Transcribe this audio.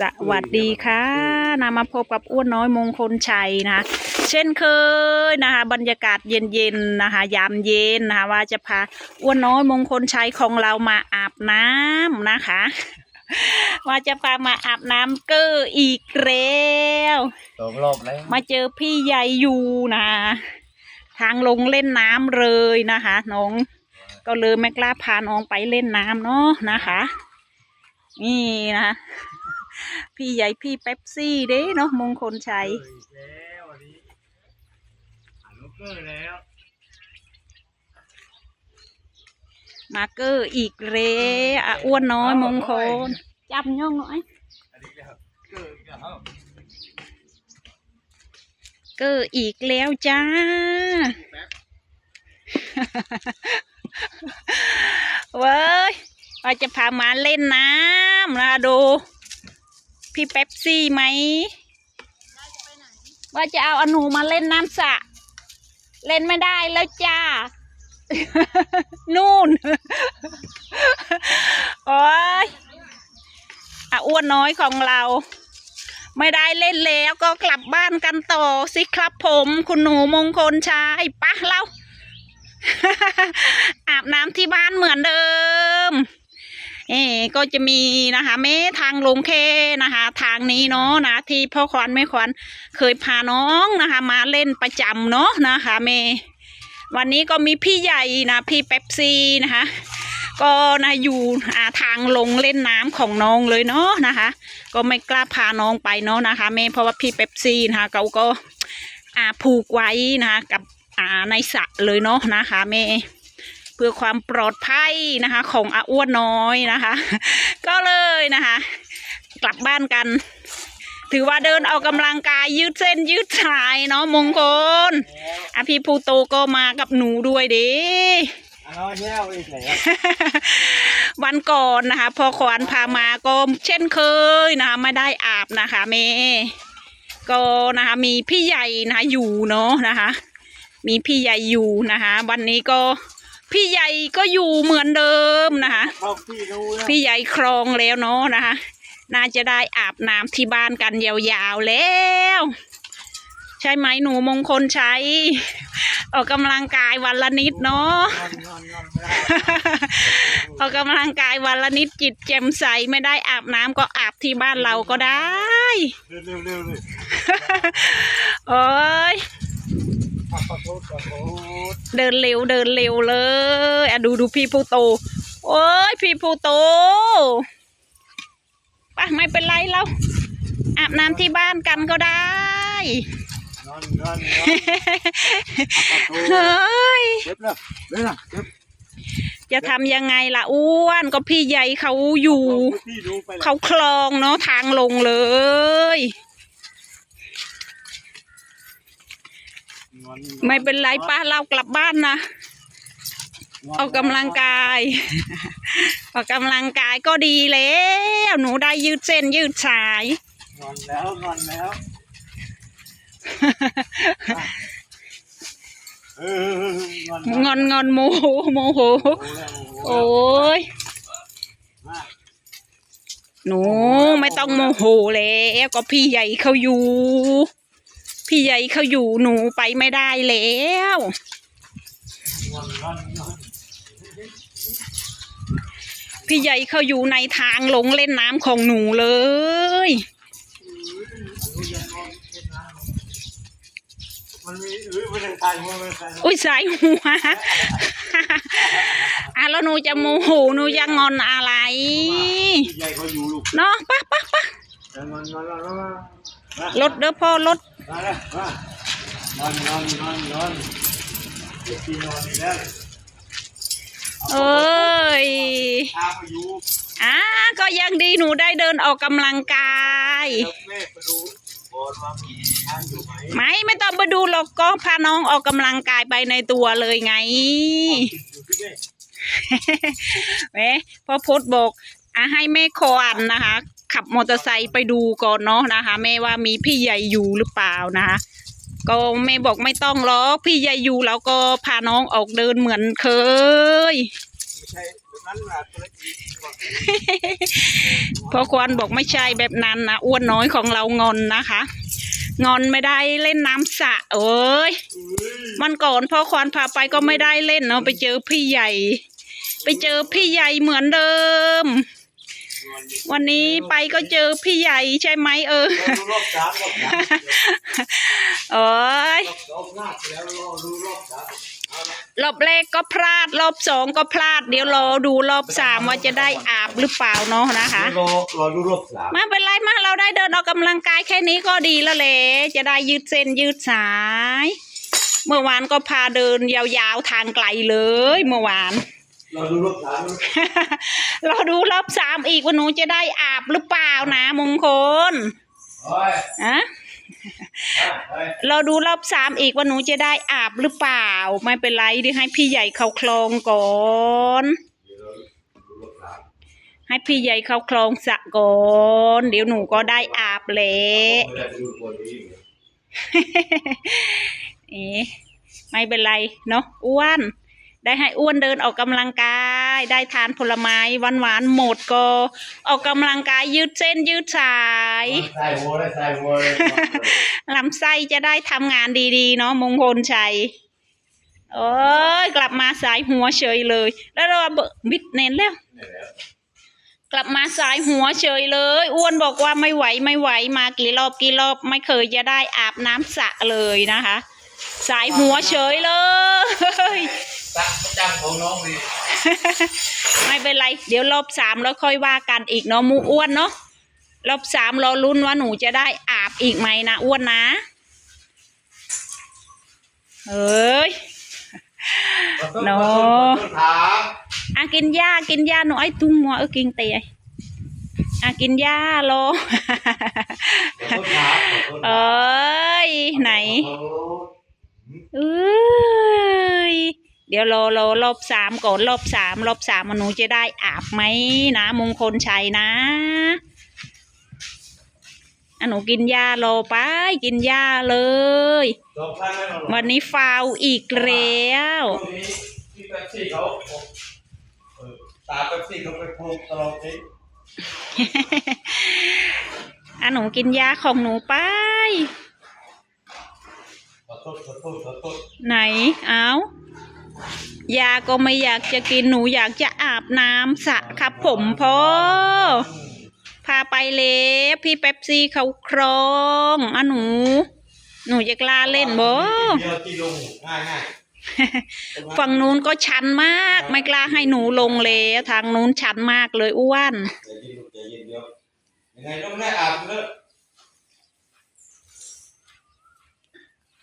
สวัสดีค่ะนามาพบกับอ้วนน้อยมงคลชัยนะคะเช่นเคยนะคะ บรรยากาศเย็นๆนะคะ ยามเย็นนะคะ ว่าจะพาอ้วนน้อยมงคลชัยของเรามาอาบน้ำนะคะ ว่าจะพามาอาบน้ำเกออีกแล้วสองรอบแล้วมาเจอพี่ใหญ่อยู่นะทางลงเล่นน้ำเลยนะคะ น้อง ก็เลยไม่กล้าพาน้องไปเล่นน้ำเนาะนะคะ นี่นะคะ พี่ใหญ่พี่เป๊ปซี่เด้เนาะมงคลชัยเกอีกแล้ววันนี้หาลูกเกอร์แล้วมาเกอร์อีกแล้วอะอ้วนน้อยมงคลจับย่องหน่อยอันนี้แล้วเกอีกแล้วเกอร์อีกแล้วจ้า เว้ยว่าจะพามาเล่นน้ำนะดู พี่เป๊ปซี่ไหม ว่าจะเอาอนูมาเล่นน้ำสระเล่นไม่ได้แล้วจ้า นู่น โอ้ยอะอ้วนน้อยของเรา ไม่ได้เล่นแล้วก็กลับบ้านกันต่อสิครับผม คุณหนูมงคลชายปะเราอาบน้ำที่บ้านเหมือนเดิม เอ๋ก็จะมีนะคะแม่ทางลงแค่นะคะ ทางนี้เนาะนะที่พ่อขวัญแม่ขวัญเคยพาน้องนะคะ มาเล่นประจำเนาะนะคะแม่วันนี้ก็มีพี่ใหญ่นะพี่เป๊ปซี่นะคะ ก็นะอยู่อาทางลงเล่นน้ำของน้องเลยเนาะนะคะ ก็ไม่กล้าพาน้องไปเนาะนะคะแม่เพราะว่าพี่เป๊ปซี่นะคะเขาก็อาผูกไว้นะคะกับอาในสระเลยเนาะนะคะแม่ เพื่อความปลอดภัยนะคะ ของอาอ้วนน้อยนะคะ ก็เลยนะคะ กลับบ้านกัน ถือว่าเดินออกกำลังกายยืดเส้นยืดสายเนาะมงคลอะพี่ภูโตก็มากับหนูด้วยเด้เอาแย่อีกแล้ววันก่อนนะคะ พอขวานพามาก็เช่นเคยนะคะไม่ได้อาบนะคะเมก็นะคะมีพี่ใหญ่นะคะอยู่เนาะนะคะ มีพี่ใหญ่อยู่นะคะ วันนี้ก็ พี่ใหญ่ก็อยู่เหมือนเดิมนะคะเข้าพี่ดูนะพี่ใหญ่ครองแล้วเนาะนะคะ น่าจะได้อาบน้ำที่บ้านกันยาวๆแล้ว ใช่ไหมหนูมงคลชัยออกกำลังกายวันละนิดเนาะ งอนงอนงอนไม่ได้ออกกำลังกายวันละนิดจิตแจ่มใสไม่ได้อาบน้ำก็อาบที่บ้านเราก็ได้ เร็วเร็วเร็วเลย โอ้ย เดินเร็วเดินเร็วเลยอะดูดูพี่ผู้โต โอ้ยพี่ผู้โตไปไม่เป็นไรเราอาบน้ำที่บ้านกันก็ได้งอนงอนงอนขอโทษเฮ้ยเจ็บแล้วเร็วนะเจ็บจะทำยังไงล่ะอ้วนก็พี่ใหญ่เขาอยู่เอาพี่ดูไปแล้วเขาคลองเนาะทางลงเลย งอน ไม่เป็นไรป้าเรากลับบ้านนะออกกำลังกาย ออกกำลังกายก็ดีแล้ว หนูได้ยืดเส้นยืดสายงอนแล้วงอนแล้วเอองอนงอนงอนโมโหโมโห โอ้โอ้ยมาหนูไม่ต้องโมโหแล้วก็พี่ใหญ่เขาอยู่ พี่ใหญ่เขาอยู่หนูไปไม่ได้แล้วงอนงอนงอนพี่ใหญ่เขาอยู่ในทางลงเล่นน้ำของหนูเลยมันมีเอ้ยมันเป็นตายหัวมันเป็นตายหัวอุ้ยสายหัวอะแล้วหนูจะโมโหหนูจะงอนอะไรใหญ่เขาอยู่ลูกเนาะปะปะปะงอนงอนงอนงอนรถเด้อพ่อรถ มาเลยมางอนงอนงอนงอนเดี๋ยวพี่นอนอีกแล้วเอ้ยพาไปอยู่อะก็ยังดีหนูได้เดินออกกำลังกาย เดี๋ยวแม่ไปดูก่อนว่ามีทางอยู่ไหมไม่ไม่ต้องไปดูหรอกก็พาน้องออกกำลังกายไปในตัวเลยไง อยู่ที่แม่เว้พ่อพดบอกอะให้แม่คอนนะคะ ขับมอเตอร์ไซค์ไปดูก่อนเนาะนะคะ แม่ว่ามีพี่ใหญ่อยู่หรือเปล่านะคะก็แม่บอกไม่ต้องหรอกพี่ใหญ่อยู่แล้วก็พาน้องออกเดินเหมือนเคยพ่อควานบอกไม่ใช่แบบนั้นนะอ้วนน้อยของเรางอนนะคะ งอนไม่ได้เล่นน้ำสระเอ้ยมันก่อนพ่อควานพาไปก็ไม่ได้เล่นเนาะไปเจอพี่ใหญ่ ไปเจอพี่ใหญ่เหมือนเดิม วันนี้ไปก็เจอพี่ใหญ่ใช่ไหมเออเราดูรอบสามรอบสามโอ้ยรอบรอบหน้าแล้วเราดูรอบสามเอาละรอบแรกก็พลาดรอบสองก็พลาด เดี๋ยวรอดูรอบสามว่าจะได้อาบหรือเปล่าเนาะนะคะเดี๋ยวรอรอดูรอบสามไมาเป็นไรมาเราได้เดินออกกำลังกายแค่นี้ก็ดีแล้วแหละจะได้ยืดเส้นยืดสาย เมื่อวานก็พาเดินยาวๆทางไกลเลย เมื่อวาน เราดูรอบสามเราดูรอบสามอีกว่าหนูจะได้อาบหรือเปล่านะมงคลโอ้ยอะเฮ้ยเราดูรอบสามอีกว่าหนูจะได้อาบหรือเปล่า ไม่เป็นไรเดี๋ยวให้พี่ใหญ่เขาคลองก่อนเดี๋ยวเราดูรอบสามให้พี่ใหญ่เขาคลองสระก่อนเดี๋ยวหนูก็ได้อาบแหละไม่ได้ดูคนนี้เอ๊ะไม่เป็นไรเนาะอ้วน ได้ให้อ้วนเดินออกกำลังกาย ได้ทานผลไม้หวานๆหมดก็ ออกกำลังกายยืดเส้นยืดสายใส่หัวเลยใส่หัวลำไส้จะได้ทำงานดีๆ เนาะมงคลชัยโอ้ยกลับมาสายหัวเฉยเลย แล้วเราเบบิดเน้นแล้ว กลับมาสายหัวเฉยเลย อ้วนบอกว่าไม่ไหวไม่ไหวมากี่รอบกี่รอบไม่เคยจะได้อาบน้ำสระเลยนะคะ สายหัวเฉยเลย ตักประจำของน้องนี่ไม่เป็นไร เดี๋ยวรอบสามแล้วค่อยว่ากันอีกเนาะหมูอ้วนเนาะรอบสามรอลุ้นว่าหนูจะได้อาบอีกไหมนะอ้วนนะเอ้ยโน่ถามอะกินหญ้ากินหญ้าหนูไอ้ตุ้งมัวเออกินเตยอะกินหญ้าโลขอโทษครับขอโทษเอ้ยไหนขอโทษเอ้ย เดี๋ยวรอรอรอบสามก่อนรอบสามรอบสามหนูจะได้อาบไหมนะมงคลชัยนะอะหนูกินหญ้ารอไป กินหญ้าเลยสองพันไม่หรอกวันนี้ฟาวอีกแล้วช่วงนี้ที่เป๊ปซี่เขาเออตาเป๊ปซี่เขาไปพูดตลอดเองอะหนูกินยาของหนูไปขอโทษขอโทษขอโทษไหน เอา ยาก็ไม่อยากจะกินหนูอยากจะอาบน้ำสระครับผมพ่อพาไปเลยพี่เป๊ปซี่เขาครองอะหนู หนูจะกล้าเล่นบ่เดียวที่ลงง่ายง่ายฝั่งนู้นก็ชันมาก ไม่กล้าให้หนูลงเลยทางนู้นชันมากเลยอ้วนใจเย็นลูกใจเย็นเดียวยังไงต้องได้อาบเนอะ